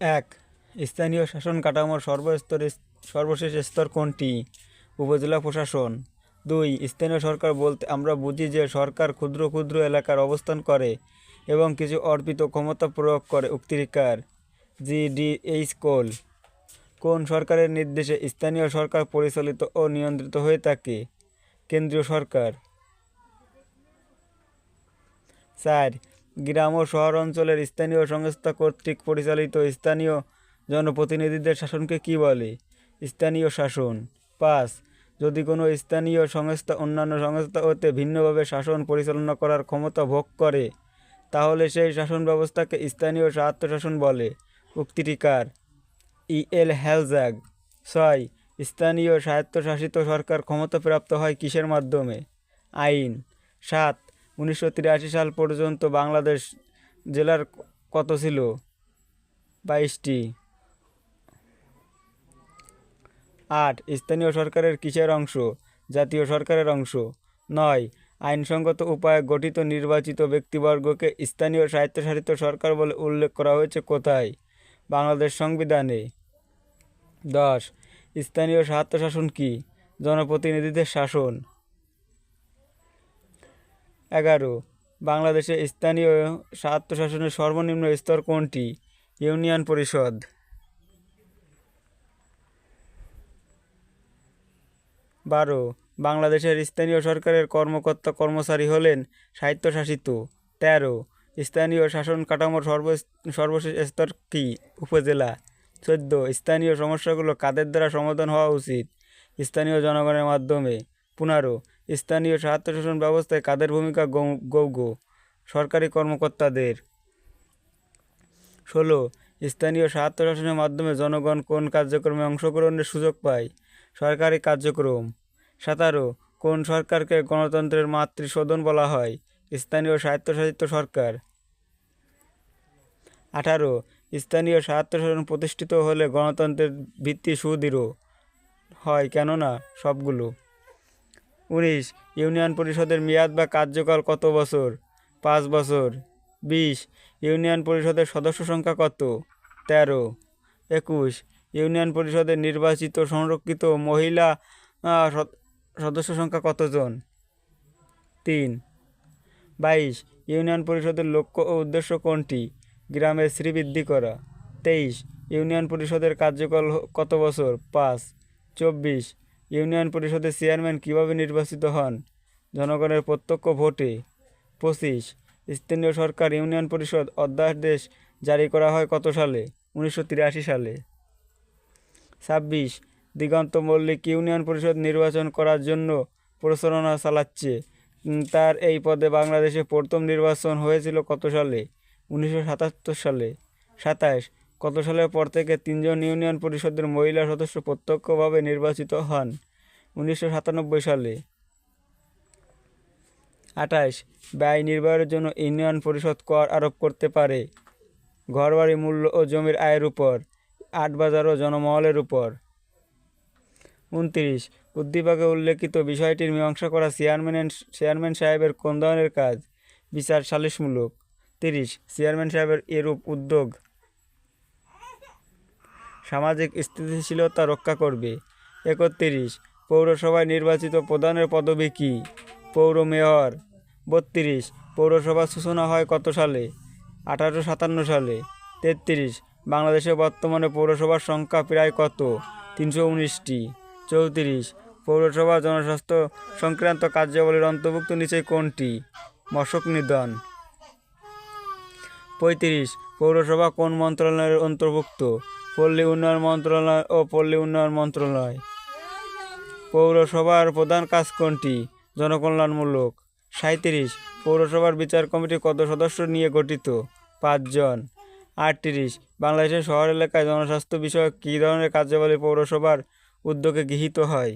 এক, স্থানীয় শাসন কাঠামোর সর্বস্তরে সর্বশেষ স্তর কোনটি? উপজেলা প্রশাসন। দুই, স্থানীয় সরকার বলতে আমরা বুঝি যে সরকার ক্ষুদ্র ক্ষুদ্র এলাকার অবস্থান করে এবং কিছু অর্পিত ক্ষমতা প্রয়োগ করে উক্তিকার জি ডি এইচ কোল। কোন সরকারের নির্দেশে স্থানীয় সরকার পরিচালিত ও নিয়ন্ত্রিত হয়ে থাকে? কেন্দ্রীয় সরকার। চার গ্রাম ও শহর অঞ্চলের স্থানীয় সংস্থা কর্তৃক পরিচালিত স্থানীয় জনপ্রতিনিধিদের শাসনকে কি বলে? স্থানীয় শাসন। পাঁচ, যদি কোনো স্থানীয় সংস্থা অন্যান্য সংস্থা হতে ভিন্নভাবে শাসন পরিচালনা করার ক্ষমতা ভোগ করে, তাহলে সেই শাসন ব্যবস্থাকে স্থানীয় স্বায়ত্তশাসন বলে। উক্তিটি কার? ই. এল. হ্যালজাগ ছয়, স্থানীয় স্বায়ত্তশাসিত সরকার ক্ষমতাপ্রাপ্ত হয় কিসের মাধ্যমে? আইন। সাত উনিশশো তিরাশি সাল পর্যন্ত বাংলাদেশ জেলার কত ছিল? বাইশটি। আট। স্থানীয় সরকারের কিসের অংশ? জাতীয় সরকারের অংশ। নয়। আইনসঙ্গত উপায়ে গঠিত নির্বাচিত ব্যক্তিবর্গকে স্থানীয় স্বায়ত্তশাসিত সরকার বলে উল্লেখ করা হয়েছে কোথায়? বাংলাদেশ সংবিধানে। দশ। স্থানীয় স্বায়ত্তশাসন কি? জনপ্রতিনিধিদের শাসন। এগারো। বাংলাদেশে স্থানীয় স্বায়ত্তশাসনের সর্বনিম্ন স্তর কোনটি? ইউনিয়ন পরিষদ। বারো। বাংলাদেশের স্থানীয় সরকারের কর্মকর্তা কর্মচারী হলেন স্বায়ত্তশাসিত। তেরো। স্থানীয় শাসন কাঠামোর সর্ব, সর্বশেষ স্তর কি? উপজেলা। চোদ্দ। স্থানীয় সমস্যাগুলো কাদের দ্বারা সমাধান হওয়া উচিত? স্থানীয় জনগণের মাধ্যমে। পনেরো। স্থানীয় স্বায়ত্তশাসন ব্যবস্থায় কাদের ভূমিকা গৌ- গৌণ সরকারি কর্মকর্তাদের। ষোলো, স্থানীয় স্বায়ত্তশাসনের মাধ্যমে জনগণ কোন কার্যক্রমে অংশগ্রহণের সুযোগ পায়? সরকারি কার্যক্রম। সাতারো, কোন সরকারকে গণতন্ত্রের মাতৃসদন বলা হয়? স্থানীয় স্বায়ত্তশাসিত সরকার। আঠারো, স্থানীয় স্বায়ত্তশাসন প্রতিষ্ঠিত হলে গণতন্ত্রের ভিত্তি সুদৃঢ় হয় কেননা সবগুলো। উনিশ, ইউনিয়ন পরিষদের মেয়াদ বা কার্যকাল কত বছর? পাঁচ বছর। বিশ, ইউনিয়ন পরিষদের সদস্য সংখ্যা কত? তেরো। একুশ, ইউনিয়ন পরিষদের নির্বাচিত সংরক্ষিত মহিলা সদ- সদস্য সংখ্যা কতজন? তিন। বাইশ, ইউনিয়ন পরিষদের লক্ষ্য ও উদ্দেশ্য কোনটি? গ্রামের শ্রীবৃদ্ধি করা। তেইশ, ইউনিয়ন পরিষদের কার্যকাল কত বছর? পাঁচ। চব্বিশ ইউনিয়ন পরিষদের চেয়ারম্যান কীভাবে নির্বাচিত হন? জনগণের প্রত্যক্ষ ভোটে পঁচিশ। স্থানীয় সরকার ইউনিয়ন পরিষদ অধ্যাদেশ জারি করা হয় কত সালে? উনিশশো তিরাশি সালে। ছাব্বিশ। দিগন্ত মল্লিক ইউনিয়ন পরিষদ নির্বাচন করার জন্য প্রচারণা চালাচ্ছে। তার এই পদে বাংলাদেশে প্রথম নির্বাচন হয়েছিল কত সালে? উনিশশো সাতাত্তর সালে। সাতাশ। কত সালের পর থেকে তিনজন ইউনিয়ন পরিষদের মহিলা সদস্য প্রত্যক্ষভাবে নির্বাচিত হন? উনিশশো সাতানব্বই সালে। আঠাশ, ব্যয় নির্বাহের জন্য ইউনিয়ন পরিষদ কর আরোপ করতে পারে। ঘরবাড়ি মূল্য ও জমির আয়ের উপর, আট বাজার ও জনমহলের উপর। উনত্রিশ, উদ্দীপকে উল্লেখিত বিষয়টির মীমাংসা করা চেয়ারম্যান চেয়ারম্যান সাহেবের কোন ধরনের কাজ। বিচার সালিশমূলক। তিরিশ, চেয়ারম্যান সাহেবের এরূপ উদ্যোগ। সামাজিক স্থিতিশীলতা রক্ষা করবে। একত্রিশ, পৌরসভায় নির্বাচিত প্রধানের পদবি কী? পৌর মেয়র। বত্রিশ পৌরসভার সূচনা হয় কত সালে? আঠারোশো সাতান্ন সালে। তেত্রিশ, বাংলাদেশে বর্তমানে পৌরসভার সংখ্যা প্রায় কত? তিনশো উনিশটি। চৌত্রিশ, পৌরসভা জনস্বাস্থ্য সংক্রান্ত কার্যাবলীর অন্তর্ভুক্ত নিচে কোনটি? মশক নিধন। পঁয়ত্রিশ, পৌরসভা কোন মন্ত্রণালয়ের অন্তর্ভুক্ত? পল্লী উন্নয়ন মন্ত্রণালয় ও পল্লী উন্নয়ন মন্ত্রণালয়। পৌরসভার প্রধান কাজ কোনটি? জনকল্যাণমূলক। সাঁত্রিশ পৌরসভার বিচার কমিটি কত সদস্য নিয়ে গঠিত? পাঁচজন। আটত্রিশ, বাংলাদেশের শহর এলাকায় জনস্বাস্থ্য বিষয়ক কী ধরনের কার্যাবলী পৌরসভার উদ্যোগে গৃহীত হয়?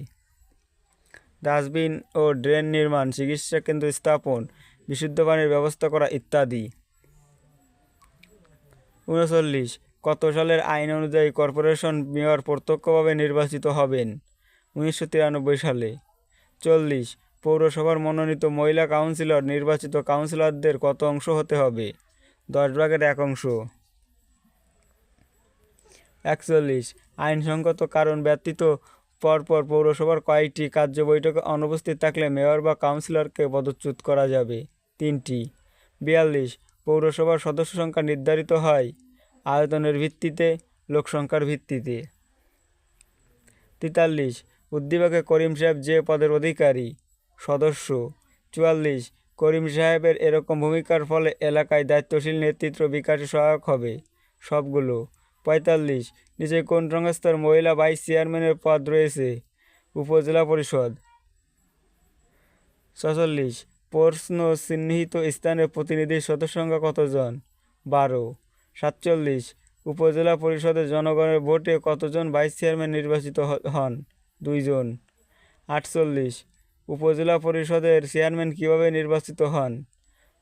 ডাস্টবিন ও ড্রেন নির্মাণ, চিকিৎসা কেন্দ্র স্থাপন, বিশুদ্ধ পানির ব্যবস্থা করা ইত্যাদি। উনচল্লিশ কত সালের আইন অনুযায়ী কর্পোরেশন মেয়র প্রত্যক্ষভাবে নির্বাচিত হবেন? উনিশশো তিরানব্বই সালে। চল্লিশ, পৌরসভার মনোনীত মহিলা কাউন্সিলর নির্বাচিত কাউন্সিলরদের কত অংশ হতে হবে? দশ ভাগের এক অংশ। একচল্লিশ, আইনসঙ্গত কারণ ব্যতীত পরপর পৌরসভার কয়েকটি কার্য বৈঠকে অনুপস্থিত থাকলে মেয়র বা কাউন্সিলরকে পদচ্যুত করা যাবে। তিনটি, বিয়াল্লিশ, পৌরসভার সদস্য সংখ্যা নির্ধারিত হয়। আয়তনের ভিত্তিতে, লোকসংখ্যার ভিত্তিতে। তেতাল্লিশ, উদ্দীপকে করিম সাহেব যে পদের অধিকারী, সদস্য। চুয়াল্লিশ, করিম সাহেবের এরকম ভূমিকার ফলে এলাকায় দায়িত্বশীল নেতৃত্ব বিকাশে সহায়ক হবে। সবগুলো। পঁয়তাল্লিশ, নিচে কোন সংস্থার মহিলা ভাইস চেয়ারম্যানের পদ রয়েছে? উপজেলা পরিষদ। ছচল্লিশ প্রশ্ন চিহ্নিত স্থানের প্রতিনিধির সদস্য সংখ্যা কতজন? বারো। সাতচল্লিশ। উপজেলা পরিষদের জনগণের ভোটে কতজন ভাইস চেয়ারম্যান নির্বাচিত হন? দুইজন। আটচল্লিশ। উপজেলা পরিষদের চেয়ারম্যান কীভাবে নির্বাচিত হন?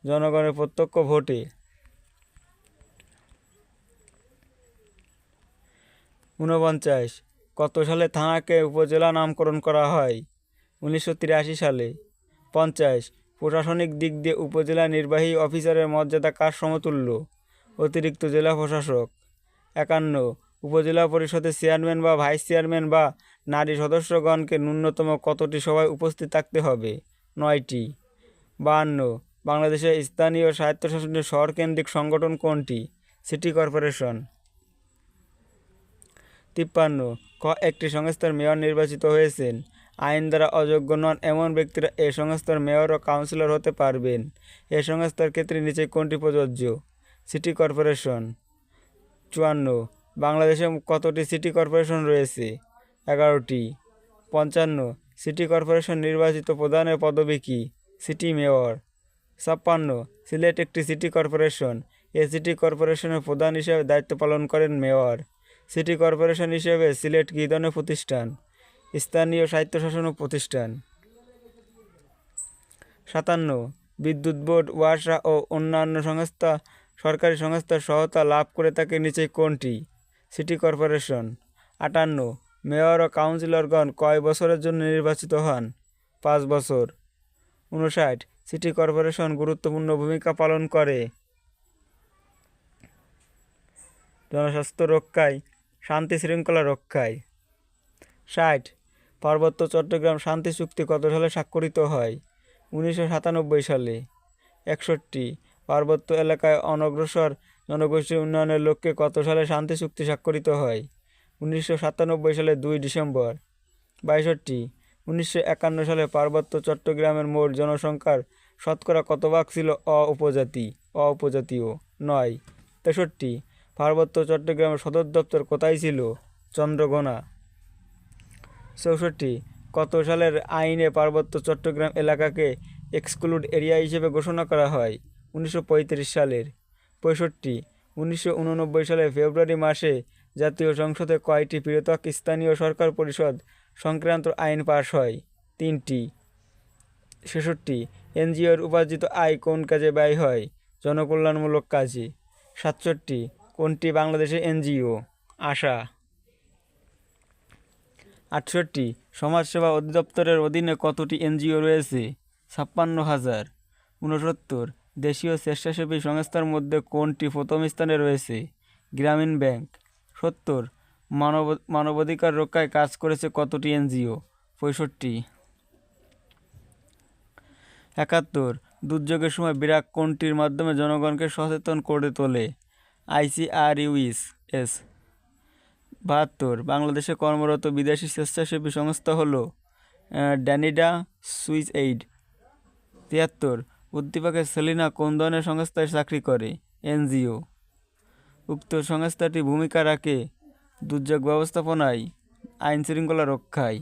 জনগণের প্রত্যক্ষ ভোটে। ঊনপঞ্চাশ। কত সালে থানাকে উপজেলা নামকরণ করা হয়? উনিশশো তিরাশি সালে। পঞ্চাশ। প্রশাসনিক দিক দিয়ে উপজেলা নির্বাহী অফিসারের মর্যাদা কার সমতুল্য? অতিরিক্ত জেলা প্রশাসক। একান্ন। উপজেলা পরিষদের চেয়ারম্যান বা ভাইস চেয়ারম্যান বা নারী সদস্যগণকে ন্যূনতম কতটি সভায় উপস্থিত থাকতে হবে? নয়টি। বাহান্ন। বাংলাদেশের স্থানীয় স্বায়ত্তশাসনের শহরকেন্দ্রিক সংগঠন কোনটি? City corporation. তিপ্পান্ন। ক একটি সংস্থার মেয়র নির্বাচিত হয়েছেন। আইন দ্বারা অযোগ্য নন এমন ব্যক্তিরা এ সংস্থার মেয়র ও কাউন্সিলর হতে পারবেন। এ সংস্থার ক্ষেত্রে নিচে কোনটি প্রযোজ্য? সিটি কর্পোরেশন চুয়ান্ন। বাংলাদেশে কতটি সিটি কর্পোরেশন রয়েছে? এগারোটি। পঞ্চান্ন। সিটি কর্পোরেশন নির্বাচিত প্রধানের পদবি কি? সিটি মেয়র ছাপ্পান্ন। সিলেট একটি সিটি কর্পোরেশন এ সিটি কর্পোরেশনের প্রধান হিসেবে দায়িত্ব পালন করেন মেয়র সিটি কর্পোরেশন হিসেবে সিলেট কী ধরনের প্রতিষ্ঠান? স্থানীয় স্বায়ত্তশাসন প্রতিষ্ঠান। সাতান্ন। বিদ্যুৎ বোর্ড, ওয়াসা ও অন্যান্য সংস্থা সরকারি সংস্থার সহায়তা লাভ করে থাকে নিচে কোনটি? City corporation. আটান্ন। মেয়র ও কাউন্সিলরগণ কয় বছরের জন্য নির্বাচিত হন? পাঁচ বছর। উনষাট সিটি কর্পোরেশন গুরুত্বপূর্ণ ভূমিকা পালন করে। জনস্বাস্থ্য রক্ষায়, শান্তি শৃঙ্খলা রক্ষায়। ষাট। পার্বত্য চট্টগ্রাম শান্তি চুক্তি কত সালে স্বাক্ষরিত হয়? উনিশশো সাতানব্বই সালে। একষট্টি। পার্বত্য এলাকায় অনগ্রসর জনগোষ্ঠীর উন্নয়নের লক্ষ্যে কত সালে শান্তি চুক্তি স্বাক্ষরিত হয়? উনিশশো সাতানব্বই সালে দুই ডিসেম্বর। বাইষট্টি। উনিশশো একান্ন সালে পার্বত্য চট্টগ্রামের মোট জনসংখ্যার শতকরা কত ভাগ ছিল অ উপজাতি অ উপজাতীয় নয়। তেষট্টি। পার্বত্য চট্টগ্রামের সদর দপ্তর কোথায় ছিল? চন্দ্রঘোনা। চৌষট্টি। কত সালের আইনে পার্বত্য চট্টগ্রাম এলাকাকে এক্সক্লুড এরিয়া হিসেবে ঘোষণা করা হয়? উনিশশো পঁয়ত্রিশ সালের। পঁয়ষট্টি, উনিশশো সালের ফেব্রুয়ারি মাসে জাতীয় সংসদে কয়টি পৃথক স্থানীয় সরকার পরিষদ সংক্রান্ত আইন পাশ হয়? তিনটি। ছেষট্টি, এনজিওর উপার্জিত আয় কোন কাজে ব্যয় হয়? জনকল্যাণমূলক কাজে। সাতষট্টি, কোনটি বাংলাদেশের এনজিও? আশা। আটষট্টি, সমাজসেবা অধিদপ্তরের অধীনে কতটি এনজিও রয়েছে? ছাপ্পান্ন হাজার। উনসত্তর দেশীয় স্বেচ্ছাসেবী সংস্থার মধ্যে কোনটি প্রথম স্থানে রয়েছে? গ্রামীণ ব্যাংক। সত্তর, মানব, মানবাধিকার রক্ষায় কাজ করেছে কতটি এনজিও? পঁয়ষট্টি। একাত্তর, দুর্যোগের সময় বিরাট কোনটির মাধ্যমে জনগণকে সচেতন করে তোলে? আইসিআরইউইস এস বাহাত্তর, বাংলাদেশে কর্মরত বিদেশি স্বেচ্ছাসেবী সংস্থা হলো ড্যানিডা সুইস এইড। তিয়াত্তর উদ্দীপকের সেলিনা কোন ধরনের সংস্থায় চাকরি করে? এনজিও। উক্ত সংস্থাটি ভূমিকা রাখে দুর্যোগ ব্যবস্থাপনায়, আইন শৃঙ্খলা রক্ষায়।